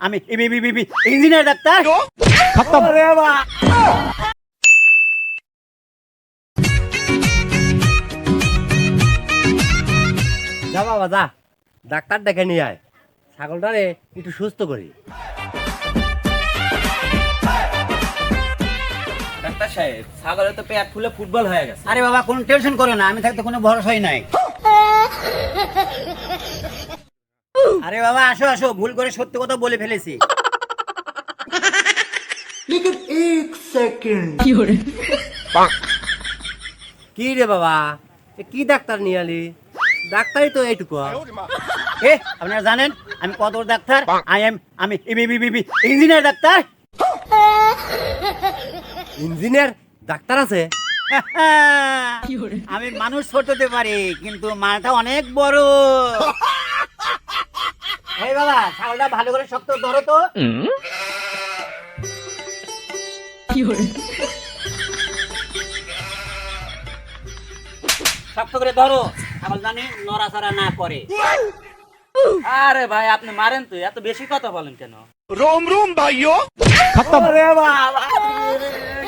আমি engineer doctor. ওরে বাবা। যা বাবা যা। ডাক্তার ডেকে নিয়ে আয়। ছাগলটারে একটু সুস্থ করি। ডাক্তার সাহেব ছাগলের তো পেট ফুলে ফুটবল হয়ে গেছে। আরে বাবা কোনো টেনশন করো না আমি থাকতে কোনো ভরসাই নাই। আরে বাবা আসো আসো ভুল করে সত্যি কথা বলে ফেলেছি। কি রে বাবা? কি ডাক্তার নিয়ে আলি ডাক্তারই তো এইটুকু। এ আপনারা জানেন আমি কত ডাক্তার? আই এম আমি ইঞ্জিনিয়ার ডাক্তার। ইঞ্জিনিয়ার ডাক্তার আছে? আমি মানুষ ছোট হতে পারি কিন্তু মালটা অনেক বড়। এই বাবা ছাগলটা ভালো করে শক্ত ধরো তো। শক্ত করে ধরো ছাগল জানি নড়াচড়া না করে। আরে ভাই আপনি মারেন তো এত বেশি কথা বলেন কেন? ওরে বাবা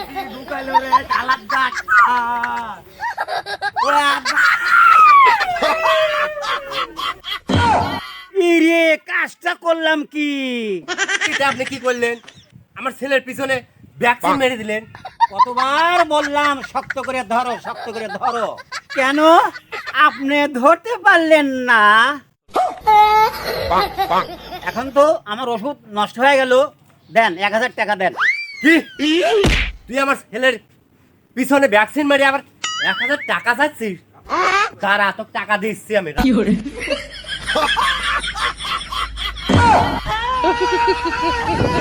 কি ঢুকাইলো রে আব্বা। কাজটা করলাম কি? এটা আপনি কি করলেন? আমার ছেলের পিছনে ভ্যাকসিন মেরে দিলেন। কতবার বললাম শক্ত করে ধরো শক্ত করে ধরো। কেন? আপনি ধরতে পারলেন না। এখন তো আমার ওষুধ নষ্ট হয়ে গেল। দেন এক হাজার টাকা দেন। তুই আমার ছেলের পিছনে ভ্যাকসিন মেরে আবার এক হাজার টাকা চাচ্ছিস? তারা এত টাকা দিচ্ছি আমি। Oh,